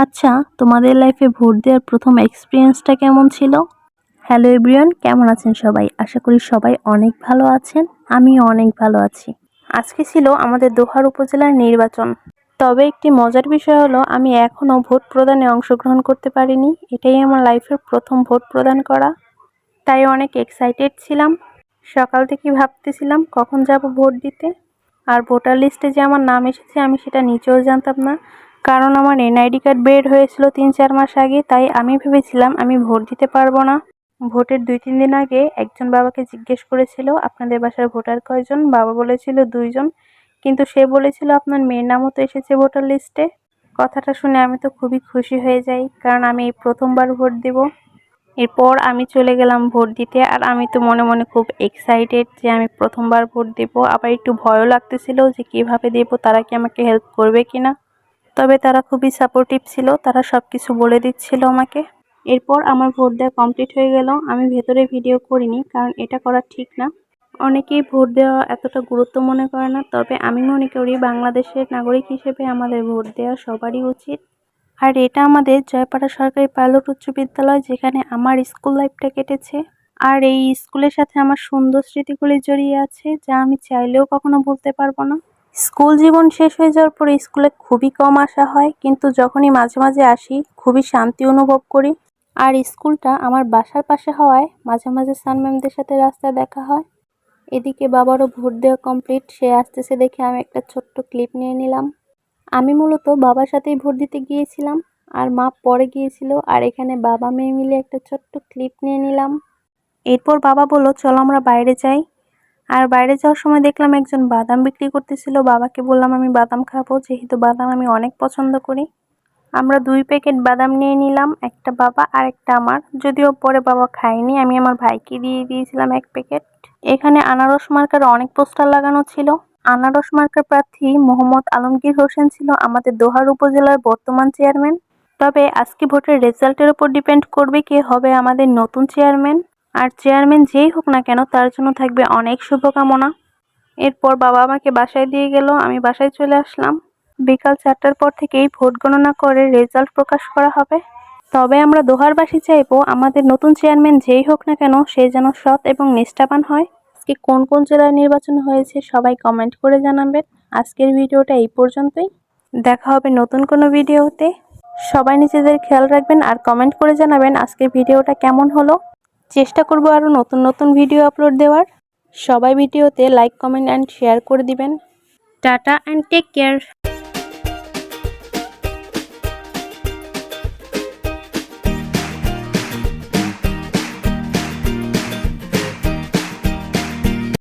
আচ্ছা তোমাদের লাইফে ভোট দেওয়ার প্রথম এক্সপিরিয়েন্সটা কেমন ছিল? হ্যালো এভরিওয়ান কেমন আছেন সবাই? আশা করি সবাই অনেক ভালো আছেন আমি অনেক ভালো আছি। আজকে ছিল আমাদের দোহার উপজেলার নির্বাচন। তবে একটি মজার বিষয় হলো, আমি এখনও ভোট প্রদানে অংশগ্রহণ করতে পারিনি, এটাই আমার লাইফের প্রথম ভোট প্রদান করা। তাই অনেক এক্সাইটেড ছিলাম। সকাল থেকে ভাবতেছিলাম, কখন যাব ভোট দিতে? আর ভোটার লিস্টে যে আমার নাম এসেছে, আমি সেটা নিচেও জানতাম না। কারণ আমার এনআইডি কার্ড বের হয়েছিল তিন চার মাস আগে, তাই আমি ভেবেছিলাম আমি ভোট দিতে পারব না। ভোটের দুই তিন দিন আগে একজন বাবাকে জিজ্ঞেস করেছিল, আপনাদের বাসার ভোটার কয়জন? বাবা বলেছিল, দুইজন। কিন্তু সে বলেছিল, আপনার মেয়ের নামও তো এসেছে ভোটার লিস্টে। কথাটা শুনে আমি তো খুবই খুশি হয়ে যাই, কারণ আমি এই প্রথমবার ভোট দেব। এরপর আমি চলে গেলাম ভোট দিতে, আর আমি তো মনে মনে খুব এক্সাইটেড যে আমি প্রথমবার ভোট দেব। আবার একটু ভয়ও লাগতেছিল যে কীভাবে দেব, তারা কি আমাকে হেল্প করবে কিনা? তবে তারা খুবই সাপোর্টিভ ছিল, তারা সব কিছু বলে দিচ্ছিল আমাকে। এরপর আমার ভোট দেওয়া কমপ্লিট হয়ে গেল, আমি ভেতরে ভিডিও করিনি, কারণ এটা করা ঠিক না। অনেকেই ভোট দেওয়া এতটা গুরুত্ব মনে করে না, তবে আমি মনে করি বাংলাদেশের নাগরিক হিসেবে আমাদের ভোট দেওয়া সবারই উচিত। আর এটা আমাদের জয়পাড়া সরকারি পাইলট উচ্চ বিদ্যালয়, যেখানে আমার স্কুল লাইফটা কেটেছে। আর এই স্কুলের সাথে আমার সুন্দর স্মৃতিগুলি জড়িয়ে আছে, যা আমি চাইলেও কখনো ভুলতে পারব না। স্কুল জীবন শেষ হয়ে যাওয়ার পরে স্কুলে খুবই কম আসা হয়, কিন্তু যখনই মাঝে মাঝে আসি, খুবই শান্তি অনুভব করি। আর স্কুলটা আমার বাসার পাশে হওয়ায় মাঝে মাঝে সান ম্যামদের সাথে রাস্তায় দেখা হয়। এদিকে বাবারও ভোট দেওয়া কমপ্লিট, সে আসতেছে দেখে আমি একটা ছোট্ট ক্লিপ নিয়ে নিলাম। আমি মূলত বাবার সাথেই ভোট দিতে গিয়েছিলাম, আর মা পরে গিয়েছিল, আর এখানে বাবা মেয়ে মিলে একটা ছোট্ট ক্লিপ নিয়ে নিলাম। এরপর বাবা বলল, চলো আমরা বাইরে যাই। আর বাইরে যাওয়ার সময় দেখলাম একজন বাদাম বিক্রি করতেছিল। বাবাকে বললাম, আমি বাদাম খাব, যেহেতু বাদাম আমি অনেক পছন্দ করি। আমরা দুই প্যাকেট বাদাম নিয়ে নিলাম, একটা বাবা আর একটা আমার। যদিও পরে বাবা খায়নি, আমি আমার ভাইকে দিয়ে দিয়েছিলাম এক প্যাকেট। এখানে আনারস মার্কার অনেক পোস্টার লাগানো ছিল। আনারস মার্কার প্রার্থী মোহাম্মদ আলমগীর হোসেন ছিল আমাদের দোহার উপজেলার বর্তমান চেয়ারম্যান। তবে আজকে ভোটের রেজাল্টের উপর ডিপেন্ড করবে কে হবে আমাদের নতুন চেয়ারম্যান। আর চেয়ারম্যান যেই হোক না কেন, তার জন্য থাকবে অনেক শুভকামনা। এরপর বাবা আমাকে বাসায় দিয়ে গেল, আমি বাসায় চলে আসলাম। বিকাল চারটার পর থেকেই ভোট গণনা করে রেজাল্ট প্রকাশ করা হবে। তবে আমরা দোহারবাসী চাইব, আমাদের নতুন চেয়ারম্যান যেই হোক না কেন, সে যেন সৎ এবং নিষ্ঠাবান হয়। আজকে কোন কোন জেলায় নির্বাচন হয়েছে, সবাই কমেন্ট করে জানাবেন। আজকের ভিডিওটা এই পর্যন্তই। দেখা হবে নতুন কোনো ভিডিওতে। সবাই নিজেদের খেয়াল রাখবেন আর কমেন্ট করে জানাবেন আজকের ভিডিওটা কেমন হলো। চেষ্টা করব আরও নতুন নতুন ভিডিও আপলোড দেওয়ার। সবাই ভিডিওতে লাইক কমেন্ট অ্যান্ড শেয়ার করে দিবেন। Tata and take care